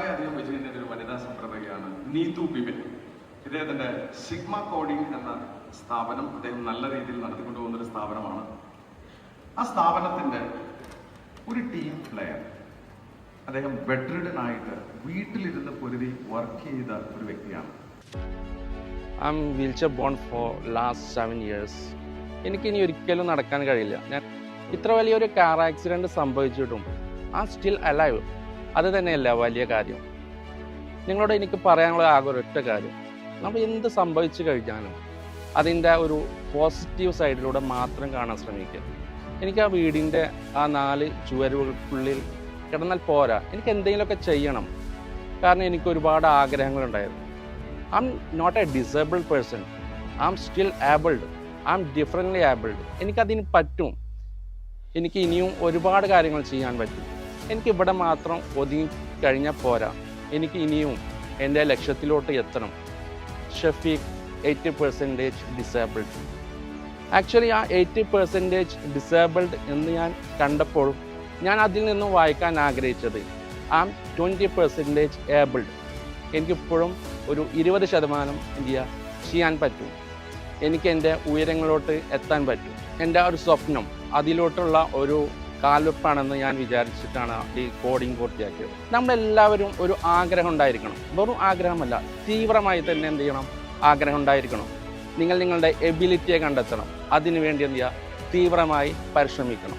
വളരെയധികം വിജയം നേടിയ ഒരു വനിതാ സംരംഭകയാണ് നീതു ബിബിൻ ഇദ്ദേഹത്തിന്റെ സിഗ്മ കോഡിംഗ് എന്ന സ്ഥാപനം അദ്ദേഹം നല്ല രീതിയിൽ നടത്തിക്കൊണ്ടുപോകുന്ന ഒരു സ്ഥാപനമാണ്. ആ സ്ഥാപനത്തിന്റെ ഒരു ടീം പ്ലെയർ അദ്ദേഹം ബെഡ്രിഡൻ ആയിട്ട് വീട്ടിലിരുന്ന് പൊരുതി വർക്ക് ചെയ്ത ഒരു വ്യക്തിയാണ്. I'm wheelchair bound for last seven years എനിക്ക് ഇനി ഒരിക്കലും നടക്കാൻ കഴിയില്ല. ഞാൻ ഇത്ര വലിയൊരു കാർ ആക്സിഡന്റ് സംഭവിച്ചിട്ടും ആ സ്റ്റിൽ അലൈവ് അത് തന്നെയല്ല വലിയ കാര്യം. നിങ്ങളോട് എനിക്ക് പറയാനുള്ള ആകെ ഒരൊറ്റ കാര്യം. നമ്മൾ എന്ത് സംഭവിച്ചു കഴിഞ്ഞാലും അതിന്റെ ഒരു പോസിറ്റീവ് സൈഡിലൂടെ മാത്രം കാണാൻ ശ്രമിക്കുക. എനിക്ക് ആ വീടിന്റെ ആ നാല് ചുവരുകൾക്കുള്ളിൽ കിടന്നാൽ പോരാ. എനിക്ക് എന്തെങ്കിലുമൊക്കെ ചെയ്യണം. കാരണം എനിക്ക് ഒരുപാട് ആഗ്രഹങ്ങളുണ്ടായിരുന്നു. I'm not a disabled person I'm still abled I'm differently abled എനിക്കതിന് പറ്റും. എനിക്ക് ഇനിയും ഒരുപാട് കാര്യങ്ങൾ ചെയ്യാൻ പറ്റും. എനിക്ക് ഇവിടെ മാത്രം ഒതുങ്ങി കഴിഞ്ഞാൽ പോരാ. എനിക്ക് ഇനിയും എന്റെ ലക്ഷ്യത്തിലോട്ട് എത്തണം. Shafeeq eighty percentage disabled actually ആ എയ്റ്റി പെർസെന്റേജ് ഡിസേബിൾഡ് എന്ന് ഞാൻ കണ്ടപ്പോഴും ഞാൻ അതിൽ നിന്നും വായിക്കാൻ ആഗ്രഹിച്ചത് ആം ട്വന്റി പെർസെന്റേജ് ഏബിൾഡ് എനിക്കിപ്പോഴും ഒരു ഇരുപത് ശതമാനം ഇന്ത്യ ചെയ്യാൻ പറ്റും. എനിക്ക് എന്റെ ഉയരങ്ങളിലോട്ട് എത്താൻ പറ്റും. എന്റെ ആ ഒരു സ്വപ്നം അതിലോട്ടുള്ള ഒരു കാൽവെപ്പാണെന്ന് ഞാൻ വിചാരിച്ചിട്ടാണ് ഈ കോഡിംഗ് പൂർത്തിയാക്കിയത്. നമ്മളെല്ലാവരും ഒരു ആഗ്രഹം ഉണ്ടായിരിക്കണം. വെറും ആഗ്രഹമല്ല തീവ്രമായി തന്നെ എന്ത് ചെയ്യണം? ആഗ്രഹം ഉണ്ടായിരിക്കണം. നിങ്ങൾ നിങ്ങളുടെ എബിലിറ്റിയെ കണ്ടെത്തണം. അതിനുവേണ്ടി എന്ത് ചെയ്യുക? തീവ്രമായി പരിശ്രമിക്കണം.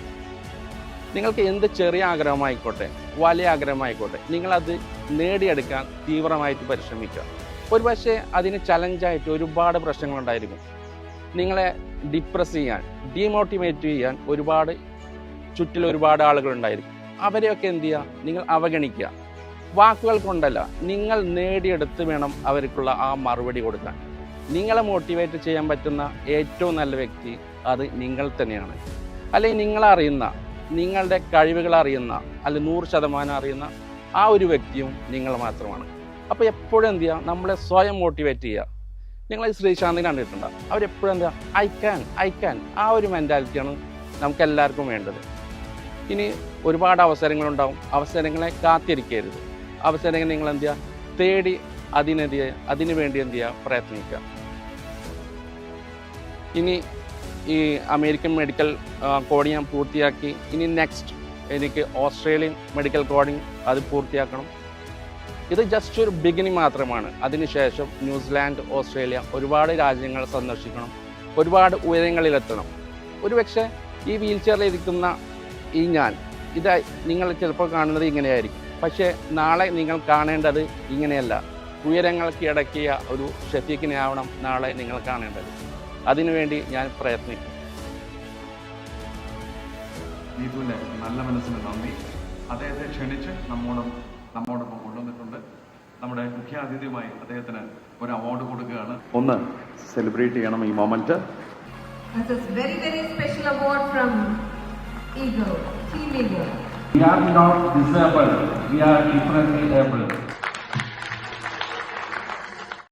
നിങ്ങൾക്ക് എന്ത് ചെറിയ ആഗ്രഹമായിക്കോട്ടെ വലിയ ആഗ്രഹമായിക്കോട്ടെ നിങ്ങളത് നേടിയെടുക്കാൻ തീവ്രമായിട്ട് പരിശ്രമിക്കുക. ഒരുപക്ഷെ അതിന് ചലഞ്ചായിട്ട് ഒരുപാട് പ്രശ്നങ്ങളുണ്ടായിരിക്കും നിങ്ങളെ ഡിപ്രസ് ചെയ്യാൻ ഡീമോട്ടിവേറ്റ് ചെയ്യാൻ ഒരുപാട് ചുറ്റിൽ ഒരുപാട് ആളുകളുണ്ടായിരിക്കും അവരെയൊക്കെ എന്ത് ചെയ്യുക? നിങ്ങൾ അവഗണിക്കുക. വാക്കുകൾ കൊണ്ടല്ല നിങ്ങൾ നേടിയെടുത്ത് വേണം അവർക്കുള്ള ആ മറുപടി കൊടുക്കാൻ. നിങ്ങളെ മോട്ടിവേറ്റ് ചെയ്യാൻ പറ്റുന്ന ഏറ്റവും നല്ല വ്യക്തി അത് നിങ്ങൾ തന്നെയാണ്. അല്ലെങ്കിൽ നിങ്ങളറിയുന്ന നിങ്ങളുടെ കഴിവുകൾ അറിയുന്ന അല്ലെ നൂറ് ശതമാനം അറിയുന്ന ആ ഒരു വ്യക്തിയും നിങ്ങൾ മാത്രമാണ്. അപ്പോൾ എപ്പോഴും എന്ത് ചെയ്യുക? നമ്മളെ സ്വയം മോട്ടിവേറ്റ് ചെയ്യുക. നിങ്ങൾ ശ്രീശാന്തി ശ്രീശാന്തിനെ കണ്ടിട്ടുണ്ട്? അവരെപ്പോഴും എന്താ ഐ ക്യാൻ ഐ ക്യാൻ ആ ഒരു മെന്റാലിറ്റിയാണ് നമുക്ക് എല്ലാവർക്കും വേണ്ടത്. ഇനി ഒരുപാട് അവസരങ്ങളുണ്ടാവും. അവസരങ്ങളെ കാത്തിരിക്കരുത്. അവസരങ്ങൾ നിങ്ങൾ എന്ത് ചെയ്യുക തേടി അതിനെതിരെ അതിനു വേണ്ടി എന്ത് ചെയ്യുക പ്രയത്നിക്കുക. ഇനി ഈ അമേരിക്കൻ മെഡിക്കൽ കോഡിംഗ് ഞാൻ പൂർത്തിയാക്കി. ഇനി നെക്സ്റ്റ് എനിക്ക് ഓസ്ട്രേലിയൻ മെഡിക്കൽ കോഡിങ് അത് പൂർത്തിയാക്കണം. ഇത് ജസ്റ്റ് ഒരു ബിഗിനിങ് മാത്രമാണ്. അതിനുശേഷം ന്യൂസിലാൻഡ് ഓസ്ട്രേലിയ ഒരുപാട് രാജ്യങ്ങൾ സന്ദർശിക്കണം. ഒരുപാട് ഉയരങ്ങളിലെത്തണം. ഒരുപക്ഷെ ഈ വീൽ ചെയറിൽ ഇരിക്കുന്ന ഈ ഞാൻ. ഇത് നിങ്ങൾ ചിലപ്പോൾ കാണുന്നത് ഇങ്ങനെയായിരിക്കും. പക്ഷേ നാളെ നിങ്ങൾ കാണേണ്ടത് ഇങ്ങനെയല്ല. ഉയരങ്ങൾക്ക് ഇടക്കിയ ഒരു ഷഫീഖിനെ ആവണം നാളെ നിങ്ങൾ കാണേണ്ടത്. അതിനുവേണ്ടി ഞാൻ പ്രയത്നിക്കും. ദീപുവിന്റെ നല്ല മനസ്സിന് നന്ദി. അദ്ദേഹത്തെ ക്ഷണിച്ച് നമ്മോടും നമ്മോടൊപ്പം കൊണ്ടുവന്നിട്ടുണ്ട്. നമ്മുടെ മുഖ്യാതിഥിയുമായി അദ്ദേഹത്തിന് ഒരു അവാർഡ് കൊടുക്കുകയാണ്. ഒന്ന് സെലിബ്രേറ്റ് ചെയ്യണം ഈ moment This is very, very special award from Eagle, Team Eagle. We are not disabled, we are differently able.